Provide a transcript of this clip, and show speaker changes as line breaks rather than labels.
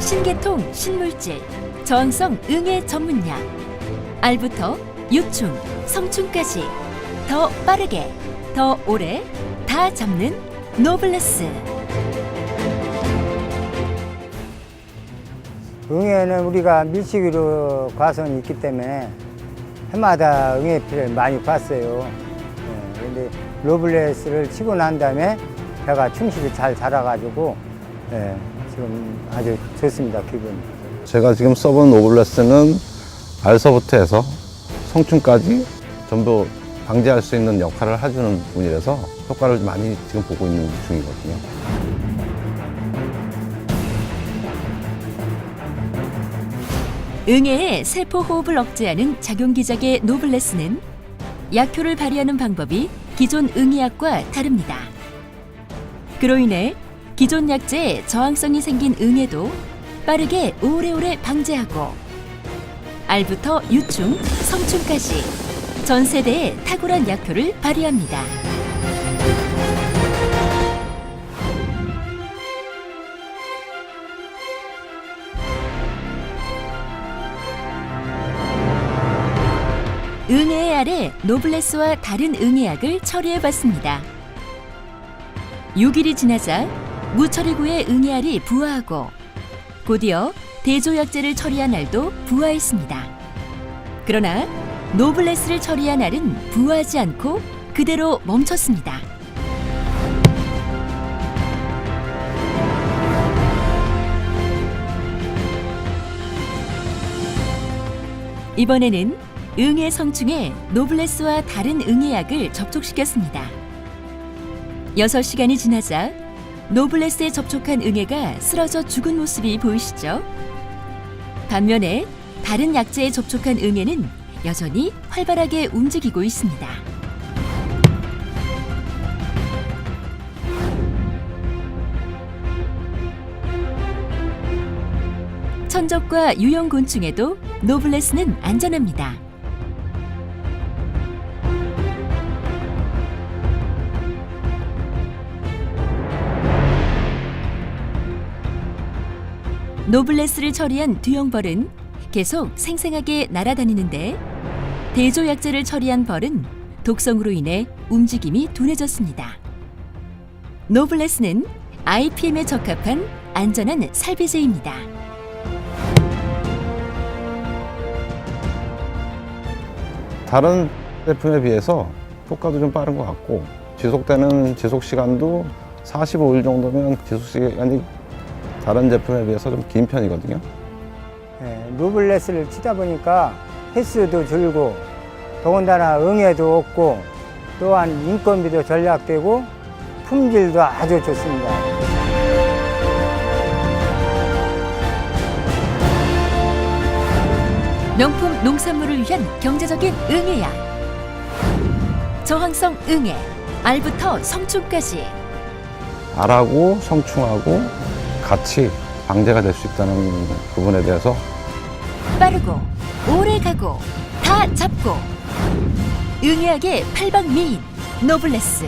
신계통 신물질 저항성 응애 전문약 알부터 유충 성충까지 더 빠르게 더 오래 다 잡는 노블레스
응애는 우리가 밀치기로 과선이 있기 때문에 해마다 응애 피를 많이 봤어요. 예, 근데 로블레스를 치고 난 다음에 배가 충실히 잘 자라가지고 예, 지금 아주 좋습니다 기분이.
제가 지금 써본 오블레스는 알서부터 해서 성충까지 전부 방지할 수 있는 역할을 해주는 분이라서 효과를 많이 지금 보고 있는 중이거든요.
응애의 세포 호흡을 억제하는 작용 기작의 노블레스는 약효를 발휘하는 방법이 기존 응애약과 다릅니다. 그로 인해 기존 약제에 저항성이 생긴 응애도 빠르게 오래오래 방제하고 알부터 유충, 성충까지 전 세대에 탁월한 약효를 발휘합니다. 응애의 알에 노블레스와 다른 응애약을 처리해 봤습니다. 6일이 지나자 무처리구의 응애알이 부화하고 곧이어 대조약제를 처리한 알도 부화했습니다. 그러나 노블레스를 처리한 알은 부화하지 않고 그대로 멈췄습니다. 이번에는 응애 성충에 노블레스와 다른 응애약을 접촉시켰습니다. 6시간이 지나자 노블레스에 접촉한 응애가 쓰러져 죽은 모습이 보이시죠? 반면에 다른 약제에 접촉한 응애는 여전히 활발하게 움직이고 있습니다. 천적과 유형 곤충에도 노블레스는 안전합니다. 노블레스를 처리한 두형 벌은 계속 생생하게 날아다니는데 대조약제를 처리한 벌은 독성으로 인해 움직임이 둔해졌습니다. 노블레스는 IPM에 적합한 안전한 살배제입니다.
다른 제품에 비해서 효과도 좀 빠른 것 같고 지속되는 지속 시간도 45일 정도면 지속 시간이 다른 제품에 비해서 좀 긴 편이거든요.
예, 로블레스를 치다 보니까 횟수도 줄고 더군다나 응애도 없고 또한 인건비도 절약되고 품질도 아주 좋습니다.
명품 농산물을 위한 경제적인 응애약 저항성 응애 알부터 성충까지
알하고 성충하고 같이 방제가 될 수 있다는 부분에 대해서
빠르고 오래 가고 다 잡고. 응애약의 팔방 미인 노블레스